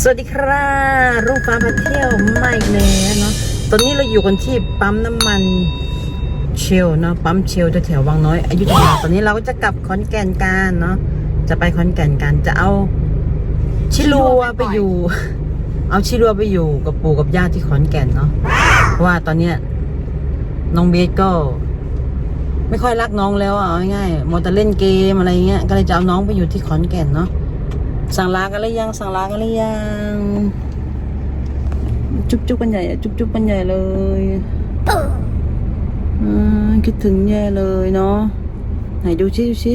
สวัสดีครับรุ่งฟ้ามาเที่ยวไม่เลยเนาะ ตอนนี้เราอยู่กันที่ปั๊มน้ำมันเชลเนาะ ปั๊มเชลแถววังน้อยอยุธยา ตอนนี้เราก็จะกลับขอนแก่นกันเนาะ จะไปขอนแก่นกัน จะเอาชิลัวไปอยู่ เอาชิลัวไปอยู่กับปู่กับย่าที่ขอนแก่นเนาะ เพราะว่าตอนเนี้ยน้องเบสก็ ไม่ค่อยรักน้องแล้วอะง่ายๆมัวแต่เล่นเกมอะไรเงี้ย ก็เลยจะเอาน้องไปอยู่ที่ขอนแก่นเนาะ สั่งลากันหรือยัง สั่งลากันหรือยัง จุ๊บจุ๊บกันใหญ่อะจุ๊บจุ๊บกันใหญ่เลยอืมคิดถึงแย่เลยเนาะไหนดูชิดูชิ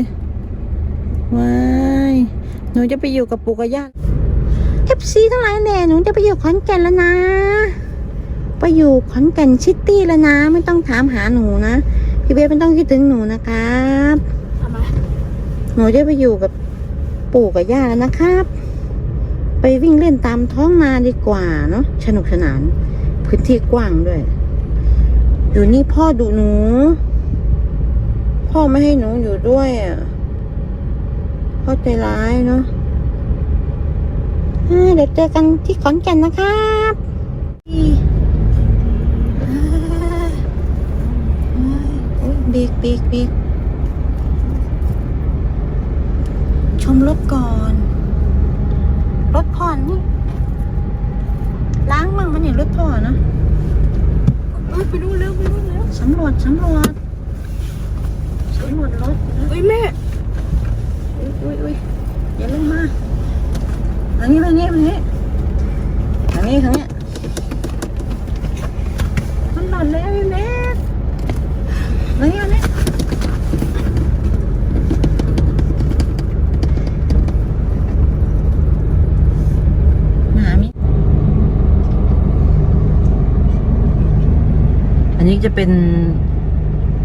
ว้ายหนูจะไปอยู่กับปู่กับย่าเอฟซีทั้งหลายแหน่หนูจะไปอยู่ขอนแก่นแล้วนะ ไปอยู่ขอนแก่นซิตี้แล้วนะ ไม่ต้องถามหาหนูนะพี่เบสไม่ต้องคิดถึงหนูนะครับทำไมหนูจะไปอยู่กับ ปู่กับย่าแล้วนะครับ ไปวิ่งเล่นตามท้องนาดีกว่าเนาะสนุกสนาน พื้นที่กว้างด้วย อยู่นี่พ่อดุหนู พ่อไม่ให้หนูอยู่ด้วยอะพ่อใจร้ายเนาะเดี๋ยวเจอกันที่ขอนแก่นนะครับบีกบีกบีก ชม รถก่อน รถพ่อนี่ ล้างมั่งมันเนี่ยรถพ่อนะเอ้ยไปดูเร็วไปดูเร็วสำรวจสำรวจสำรวจรถเฮ้ยแม่อุ้ยอุ้ยอุ้ยอย่าลงมาทางนี้ทางนี้ทางนี้ทางนี้ทางนี้มันหล่นแล้วพี่แม่ทางนี้ทางนี้หามิ อั นี้จะเป็น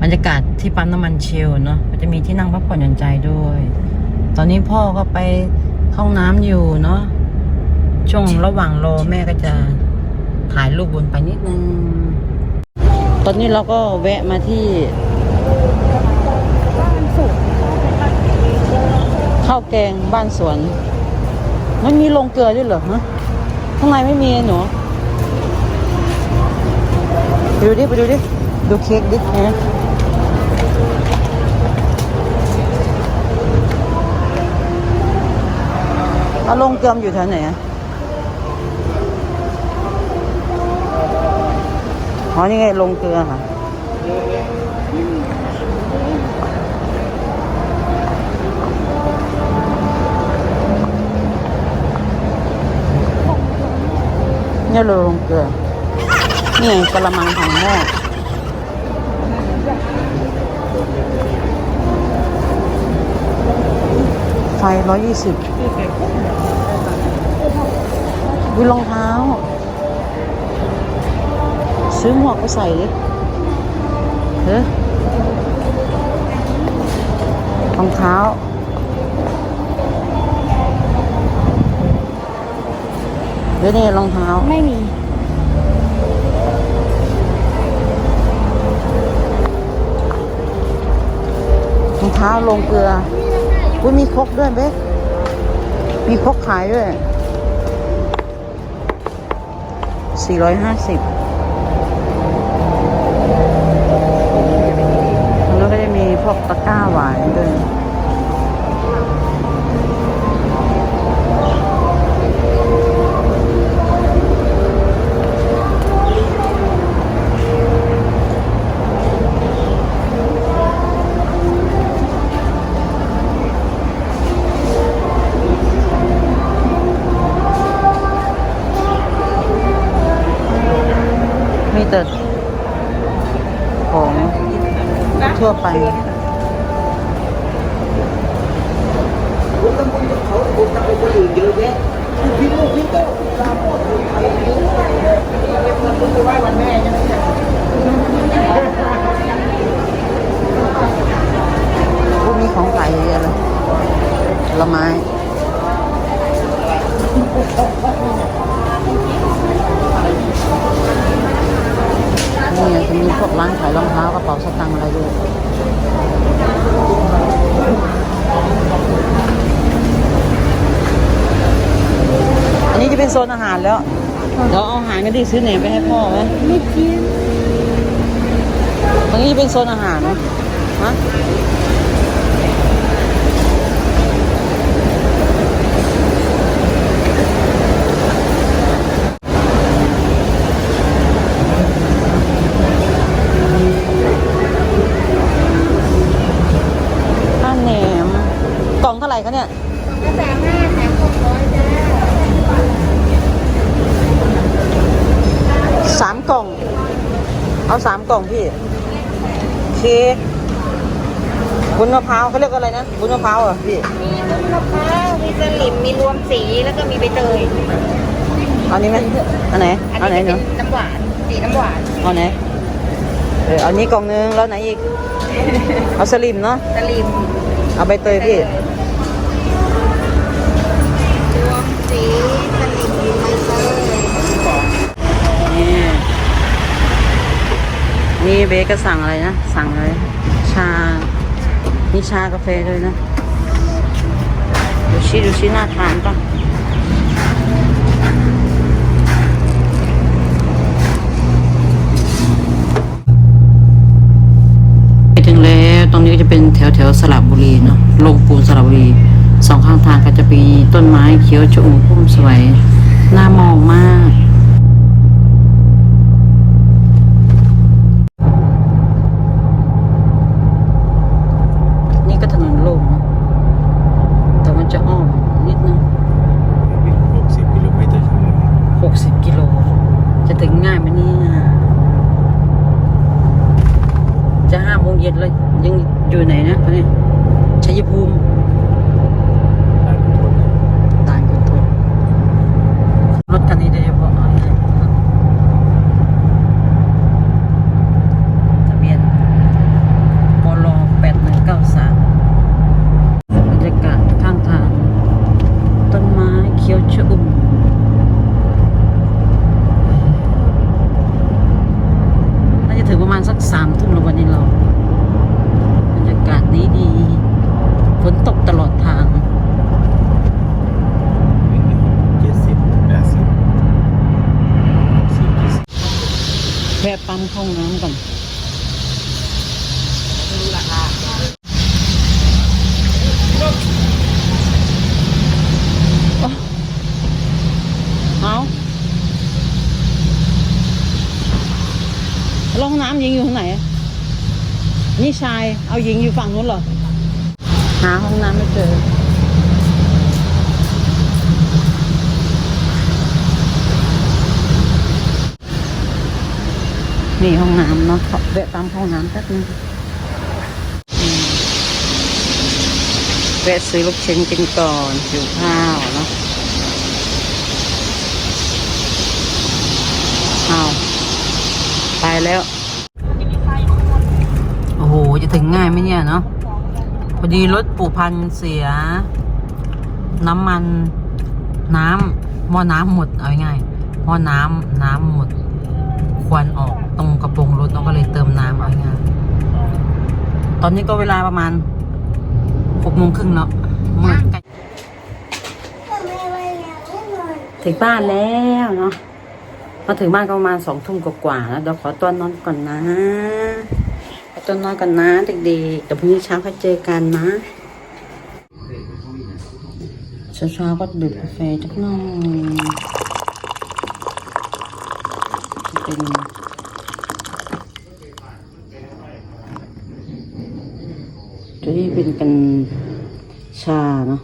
บรรยากาศที่ปั๊มน้ำมันเชลเนาะจะมีที่นั่งพักผ่อนหย่อนใจด้วย ตอนนี้พ่อก็ไปเข้าห้องน้ำอยู่เนาะช่วงระหว่างรอแม่ก็จะถ่ายรูปบนไปนิดนึง ตอนนี้เราก็แวะมาที่ว่านสุกข้าวแกงบ้านสวน มันมีโรงเกลือด้วยเหรอฮะข้างในไม่มีหนู ดูดิไปดูดิ ดูเค้กดินะแล้วโรงเกลือมอยู่แถวไหนอะอ๋อนี่ไงโรงเกลือค่ะเนี่ยเราลงเกลือ นี่ไงกระมังถังหม้อไฟร้อยยี่สิบวิรองเท้า ซื้อหมวกไปใส่ดิเฮ้ยรองเท้าเดี๋ยวนี่รองเท้า ไม่มี ข้าวลงเกลืออุ้ยมีครกด้วยเบ๊กมีครกขายด้วยสี่ร้อยห้าสิบ มีแต่ของทั่วไปผมตำบลกับเขาผมทำเป็นคนอื่นเยอะแยะพี่ลูกพี่โต้ลาโมดคนไทยรู้เป็นคนคุณไปไหว้วันแม่ใช่ไหมเนี่ยพวกนี้ของขายเยอะเลยผลไม้ ร้านขายรองเท้ากระเป๋าสตางค์อะไรด้วยอันนี้จะเป็นเป็นโซนอาหารแล้วเดี๋ยวเอาอาหารกันดิซื้อเหนมไปให้พ่อไหมไม่กินตรงนี้จะเป็นโซนอาหารฮะข้าวแหนม กล่องเท่าไหร่คะเนี่ย กระแสแม่แถมหกร้อยจ้า สามกล่อง เอาสามกล่องพี่โอ เคบุญมะพร้าวเขาเรียกอะไรนะบุญมะพร้าวเหรอพี่ มีนุ่มมะพร้าวมีสลิม มีรวมสี แล้วก็มีใบเตย เอานี้ไหมอันไหนอันเอาไหนนี้จะเนาะเป็นน้ำหวาน สีน้ำหวานเอาไหนเออเอานี้กล่องนึงแล้วไหนอีก เอาสลิมเนาะ สลิมเอาใบเตยพี่รว นี่เบก็สั่งอะไรนะ สั่งอะไรชามีชากาแฟด้วยนะ ดูชิดูชิน่าทานป่ะถึงแล้วตรงนี้ก็จะเป็นแถวแถวๆสระบุรีเนาะลงปูนสระบุรีสองข้างทางก็จะมีต้นไม้เขียวชอุ่มพุ่มสวย น่ามองมากถนนโล่งเนอะแต่มันจะอ้อมนิดนึง วิ่ง60กิโลเมตรต่อชั่วโมง หกสิบกิโล จะถึงง่ายไหมเนี่ย จะห้าโมงเย็นแล้วยังอยู่ไหนนะตอนนี้ชัยภูมิ ด้านบน ด่านคุณทศรถคันนี้โดยเฉพาะเอาเลยทะเบียนปลแปดหนึ่งเก้าสามบรรยากาศข้างทาง ต้นไม้เขียวชอุ่ม น่าจะถึงประมาณ สักสามทุ่มแล้ววันนี้เราบรรยากาศดีดีๆฝนตกตลอดทางวิ่ง70 80 60แวะปั๊มเข้าห้องน้ำก่อนโอ้เอาแล้วห้องน้ำยิงอยู่ทางไหน นี่ชายเอายิงอยู่ฝั่งนู้นเหรอ หาห้องน้ำไม่เจอ นี่ห้องน้ำเนาะขอแวะปั๊มห้องน้ำแป๊บนึงแวะซื้อลูกชิ้นกินก่อนหิวข้าวเนาะเอาไปแล้ว โอ้โห จะถึงง่ายไหมเนี่ยเนาะ พอดีรถปูพันเสีย น้ำมันน้ำหม้อน้ำหมด เอาง่ายๆหม้อน้ำน้ำหมด ควันออกตรงกระโปรงรถเราก็เลยเติมน้ำเอาง่ายๆตอนนี้ก็เวลาประมาณหกโมงครึ่งแล้วมืดใกล้ถึงบ้านแล้วเนาะ มาถึงบ้านก็ประมาณสองทุ่มกว่าๆแล้วเดี๋ยวขอตัวนอนก่อนนะขอตัวนอนก่อนนะเด็กๆเดี๋ยวพรุ่งนี้เช้าค่อยเจอกันนะเช้าๆก็ดื่มกาแฟจักหน่อยเป็นตัวนี้เป็นกันชาเนาะ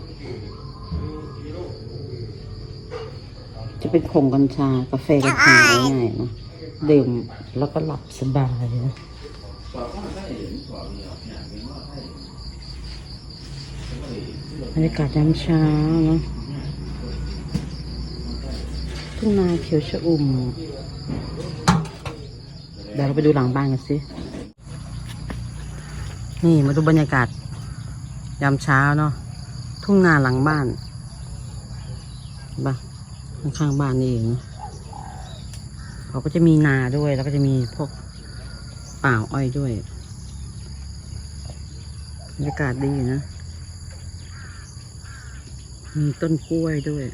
จะเป็นผงกัญชากาแฟกัญชาง่ายเนาะดื่มแล้วก็หลับสบายนะบรรยากาศยามเช้าเนาะทุ่งนาเขียวชอุ่มเดี๋ยวเราไปดูหลังบ้านกันสิ นี่มาดูบรรยากาศยามเช้าเนาะทุ่งนาหลังบ้านเห็นป ข้างบ้านนี่เองเขาก็จะมีนาด้วยแล้วก็จะมีพวกป่าอ้อยด้วยบรรยากาศดีนะ มีต้นกล้วยด้วย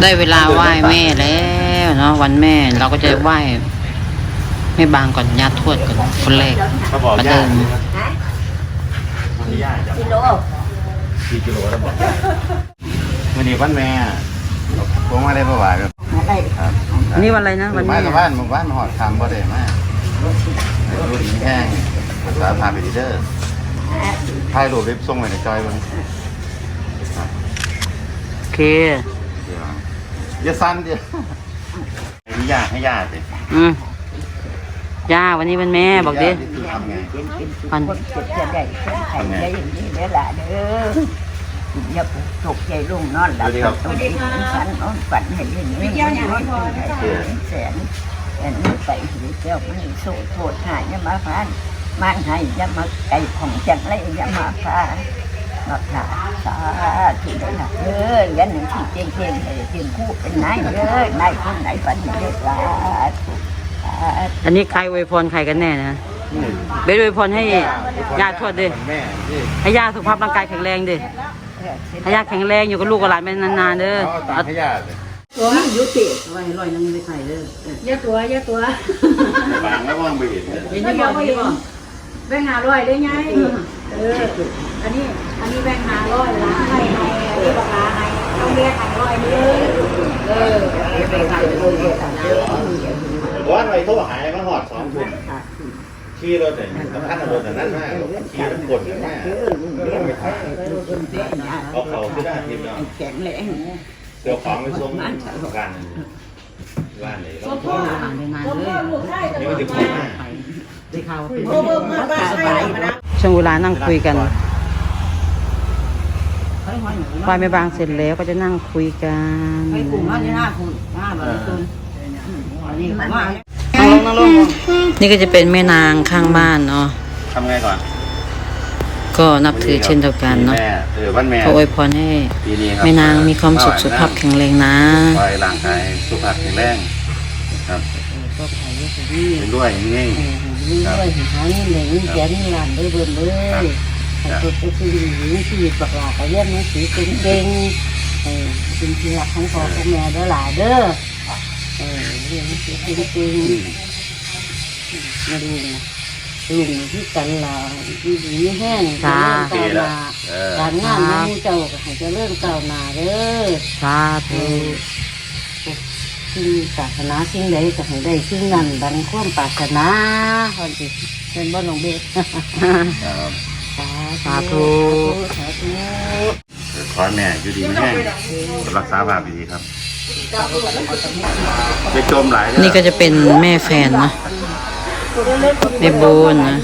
ได้เวลาไหว้แม่แล้วเนาะวันแม่เราก็จะไหว้ แม่บางก่อนญาติทวดก่อนคนแรกเขาบอกประย่าเดิมวันนี้ย่าจะกิโลกี่กิโลแล้วบอกย่าวันนี้วันแม่ผมมาได้ประวัติครับอะไรครับอันนี้วันอะไรนะ วันแม่บ้านบ้านหมู่บ้านหอดคำบ่ได้มากรุ่นนี้แห้งภาษาพาไปดีเดอร์ถ่ายรูปเว็บส่งไปในจอยเบ้างโอเค เดี๋ยวอย่าสั้นเดียวให้ย่าให้ย่าสิอืม ย่าวันนี้วันแม่บอกดิย่าที่ทำไงวันคนเจ็บจะได้คนไข้ได้อย่างนี้เด้อล่ะเด้ออย่าปลุกตกใจลุงนอนหลับต้องดีฝันนอนฝันให้เรื่องนี้นอนให้แสนแต่นี่ไปหือเจ้าไม่โสดโทษหายอย่ามาพานมันให้อย่ามาไก่ของจังไรอย่ามาพามาพาสาธุได้ละเด้อยันหนึ่งที่เจงเจงเลยเจงคู่เป็นนายเด้อนายคนไหนฝันเด้อสาธุสาธุ อันนี้ใครอวยพรใครกันแน่นะเบสอวยพรให้ญาติทวดดิแม่ที่ให้ย่าสุขภาพร่างกายแข็งแรงดิให้ย่าแข็งแรงอยู่กับลูกกับหลานไปนานๆเด้อเอาตามให้ย่าเลยตัวยุติไว้ลอยนึงไปใส่เด้อเยอะตัวเยอะตัวบางแล้วมองไปเห็นเนี่ยเห็นที่บอกเห็นที่บอกแบงค์หาร้อยได้ไงเอออันนี้อันนี้แบงค์หาร้อยล้านให้ให้อันนี้บอกลาให้ต้องเรียกหาร้อยนี้เออไปขายเลย ร้อนไปโทรหายมาหอดสองทุ่ม ขี่รถเนี่ยสำคัญรถแต่นั้นมากขี่รถกดกันมากเอาเขาที่ได้ทีมเราแข็งแรงเดี๋ยวของไปส่งกันบ้านไหนเราผ่านไปนานเลยนี่มันถึงของมากได้ข่าวว่าเป็นสบายช่วงเวลานั่งคุยกันไหว้แม่บางเสร็จแล้วก็จะนั่งคุยกันให้กลุ่มว่าจะน่าคุณน่าแบบคุณอันนี้ผมว่า นั่งลงนั่งลงนี่ก็จะเป็นแม่นางข้างบ้านเนาะทำไงก่อน ก็นับถือเช่นเดียวกันเนาะแม่เออวันแม่ขออวยพรให้ปีนี้ครับแม่นางมีความสุขสุขภาพแข็งแรงนะคอยร่างกายสุขภาพแข็งแรงครับก็ขอให้ดีเป็นด้วยนิ่งด้วยหาเงินเหลือเงินแก่เงินล้านด้วยเบิ่มเลยให้ตัวเป็นชีวิตหญิงชีวิตบักหลาไปเรียนหนังสือเก่งๆเออเป็นที่รักของพ่อของแม่เด้อหลาเด้อเออเรียนหนังสือเก่งๆ มาดูนะลุงที่กันลาที่ดีแห้งเริญๆปีก้าวหละน้าเออ การงานของเจ้าก็ให้เจริญก้าวหน้าเด้อสาธุสิ่งศาสนาสิ่งใดก็ให้ได้สิ่งนั้นดังความปรารถนาคนที่เป็นบ้านหลวงเบส ครับสาธุ สาธุขอแม่อยู่ดีไม่แห้งรักษาภาพดีครับจะจมหลายเด้อ นี่ก็จะเป็นแม่แฟนนะ แม่บูนนะ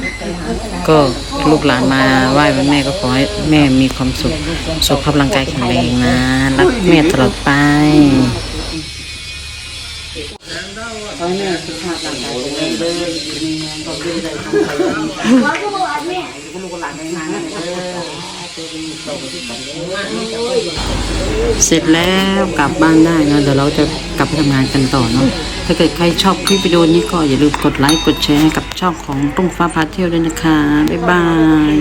ก็ลูกหลานมาไหว้วันแม่ก็ขอให้แม่มีความสุข สุขภาพร่างกายแข็งแรงนะ รักแม่ตลอดไปขอให้แม่สุขภาพร่างกายแข็งแรงเลยมีงานก็ดีได้ทำไปลูกหลานในงาน เสร็จแล้วกลับบ้านได้นะเดี๋ยวเราจะกลับไปทำงานกันต่อเนาะถ้าเกิดใครชอบคลิปวิดีโอนี้ก็อย่าลืมกดไลค์กดแชร์ให้กับช่องของตุ้งฟ้าพาเที่ยวด้วยนะคะ บ๊ายบาย